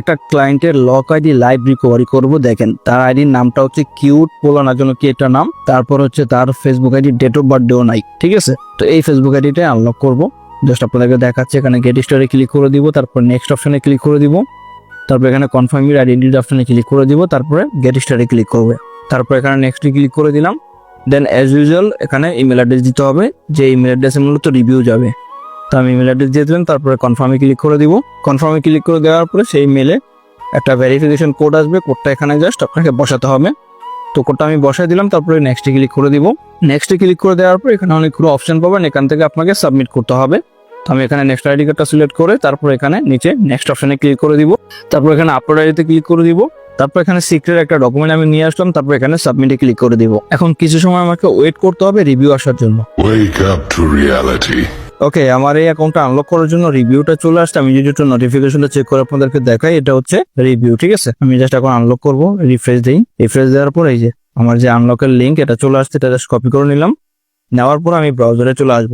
একটা ক্লায়েন্টের lock ID live recovery করব, দেখেন। তার আইডির নামটা হচ্ছে কিউট পোলানার জন্য কি একটা নাম? তারপর হচ্ছে তার ফেসবুক আইডি ডেট অফ বার্থডেও নাই, ঠিক আছে? তো এই ফেসবুক আইডিটা আনলক করব। জাস্ট আপনাদেরকে দেখাচ্ছে, এখানে গেট স্টোরে ক্লিক করে দিব, তারপর নেক্সট অপশনে ক্লিক করে দিব। তারপর এখানে কনফার্ম ইউর আইডেন্টি অপশনে ক্লিক করে দিব, তারপরে গেট স্টোরে ক্লিক করবে। তারপর এখানে নেক্সট ক্লিক করে দিলাম। দেন অ্যাজ ইউজুয়াল এখানে ইমেল অ্যাড্রেস দিতে হবে। যে ইমেল অ্যাড্রেসে মূলত রিভিউ যাবে। তো আমি ইমেল অ্যাড্রেস দিয়ে দিলাম, তারপরে কনফার্মে ক্লিক করে দিব। কনফার্মে ক্লিক করে দেওয়ার পরে সেই মেলে একটা ভেরিফিকেশন কোড আসবে কোডটা এখানে জাস্ট আপনাকে বসাতে হবে। তো কোডটা আমি বসাই দিলাম, তারপরে নেক্সটে ক্লিক করে দিব। নেক্সটে ক্লিক করে দেওয়ার পর এখানে অনেকগুলো অপশন পাবেন, এখান থেকে আপনাকে সাবমিট করতে হবে। তো আমি এখানে নেক্সট আইডি কার্ডটা সিলেক্ট করে, তারপর এখানে নিচে নেক্সট অপশনে ক্লিক করে দিব। তারপর এখানে আপলোড আইডিতে ক্লিক করে দিব। তারপর এখানে সিক্রেট একটা ডকুমেন্ট আমি নিয়ে আসলাম, তারপর এখানে সাবমিটে ক্লিক করে দিব। এখন কিছু সময় আমাকে ওয়েট করতে হবে রিভিউ আসার জন্য। ওকে আমার এই অ্যাকাউন্টটা আনলক করার জন্য রিভিউটা চলে আসছে। আমি যদি একটু নোটিফিকেশনটা চেক করে আপনাদেরকে দেখাই, এটা হচ্ছে রিভিউ ঠিক আছে? আমি জাস্ট এখন আনলক করব রিফ্রেশ দিই। রিফ্রেশ দেওয়ার পর এই যে আমার যে আনলকের লিঙ্ক এটা চলে আসছে, এটা জাস্ট কপি করে নিলাম। নেওয়ার পর আমি ব্রাউজারে চলে আসব।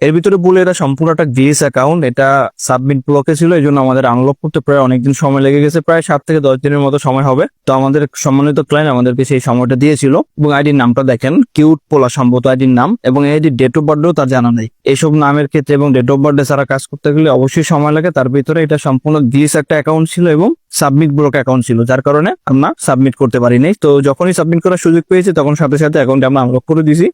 এর ভিতরে বলে এটা সম্পূর্ণ একটা গ্লিস অ্যাকাউন্ট এটা সাবমিট ব্লকে ছিল এই জন্য আমাদের আনলক করতে প্রায় অনেকদিন সময় লেগে গেছে, প্রায় সাত থেকে দশ দিনের মতো সময় হবে। তো আমাদের সম্মানিত ক্লায়েন্ট আমাদেরকে সেই সময়টা দিয়েছিল, এবং আইডির নামটা দেখেন কিউট পোলা সম্ভবত আইডির নাম, এবং আইডির ডেট অফ বার্থডেও তার জানা নেই। এইসব নামের ক্ষেত্রে এবং ডেট অফ বার্থডে ছাড়া কাজ করতে গেলে অবশ্যই সময় লাগে, তার ভিতরে এটা সম্পূর্ণ ডিএস একটা অ্যাকাউন্ট ছিল এবং সাবমিট ব্লক অ্যাকাউন্ট ছিল, যার কারণে আমরা সাবমিট করতে পারিনি। তো যখনই সাবমিট করার সুযোগ পেয়েছি, তখন সাথে সাথে অ্যাকাউন্টে আমরা আনলক করে দিয়েছি।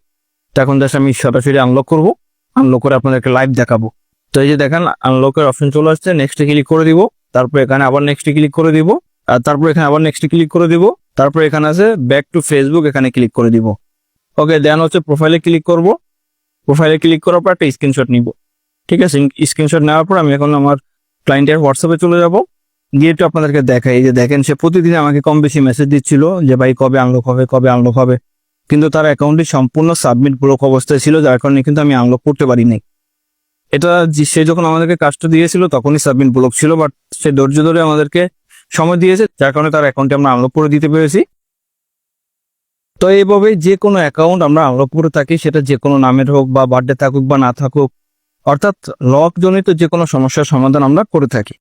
তো এখন জাস্ট আমি সরাসরি আনলক করব। আনলক করে আপনাদেরকে লাইভ দেখাবো। তো এই যে দেখেন আনলকের অপশন চলে আসছে নেক্সটে ক্লিক করে দিব, তারপর এখানে আবার নেক্সটে ক্লিক করে দিব, আর তারপর এখানে আবার নেক্সটে ক্লিক করে দিব, তারপর এখানে আছে ব্যাক টু ফেসবুক এখানে ক্লিক করে দিব। ওকে দেন হচ্ছে প্রোফাইলে ক্লিক করব। প্রোফাইলে ক্লিক করার পর একটা স্ক্রিনশট নিব। ঠিক আছে? স্ক্রিনশট নেওয়ার পর আমি এখন আমার ক্লায়েন্টের হোয়াটসঅ্যাপে চলে যাব। গিয়ে একটু আপনাদেরকে দেখাই। এই যে দেখেন, সে প্রতিদিন আমাকে কম বেশি মেসেজ দিচ্ছিল যে, ভাই, কবে আনলক হবে? কবে আনলক হবে? কিন্তু তার অ্যাকাউন্টটি সম্পূর্ণ সাবমিট ব্লক অবস্থায় ছিল, যার কারণে কিন্তু আমি আনলক করতে পারিনি। এটা সে যখন আমাদেরকে কাজটা দিয়েছিল, তখনই সাবমিট ব্লক ছিল বাট সে ধৈর্য ধরে আমাদেরকে সময় দিয়েছে, যার কারণে তার অ্যাকাউন্টে আমরা আনলক করে দিতে পেরেছি। তো এইভাবে যে কোনো অ্যাকাউন্ট আমরা আনলক করে থাকি, সেটা যে কোনো নামের হোক বা বার্থডে থাকুক বা না থাকুক, অর্থাৎ লক জনিত যে কোনো সমস্যার সমাধান আমরা করে থাকি।